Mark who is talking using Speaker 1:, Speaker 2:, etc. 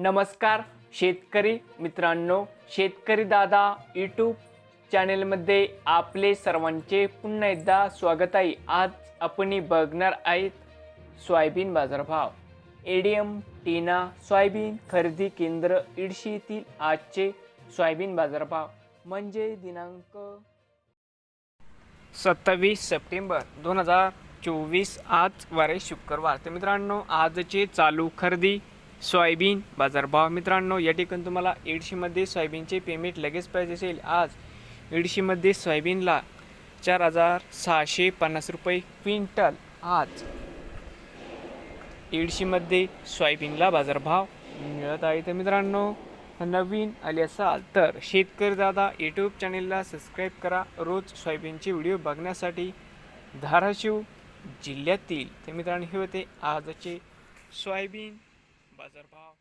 Speaker 1: नमस्कार शेतकरी मित्रांनो शेतकरी दादा यूट्यूब चॅनेलमध्ये आपले सर्वांचे पुन्हा एकदा स्वागत आहे. आज आपण बघणार आहेत सोयाबीन बाजारभाव. एडीएम टीना सोयाबीन खरेदी केंद्र इडशी येथील आजचे सोयाबीन बाजारभाव. म्हणजे दिनांक सत्तावीस सप्टेंबर दोन हजार चोवीस आज वारे शुक्रवार. तर मित्रांनो आजचे चालू खरेदी सोयाबीन बाजारभाव. मित्रांनो या ठिकाणी तुम्हाला एडशीमध्ये सोयाबीनचे पेमेंट लगेच पाहिजे असेल. आज एडशीमध्ये सोयाबीनला चार हजार सहाशे पन्नास रुपये क्विंटल. आज एडशीमध्ये सोयाबीनला बाजारभाव मिळत आहे. तर मित्रांनो नवीन आले असाल तर शेतकरी दादा यूट्यूब चॅनेलला सबस्क्राईब करा. रोज सोयाबीनचे व्हिडिओ बघण्यासाठी धाराशिव जिल्ह्यातील. तर मित्रांनो हे होते आजचे सोयाबीन बाजारभाव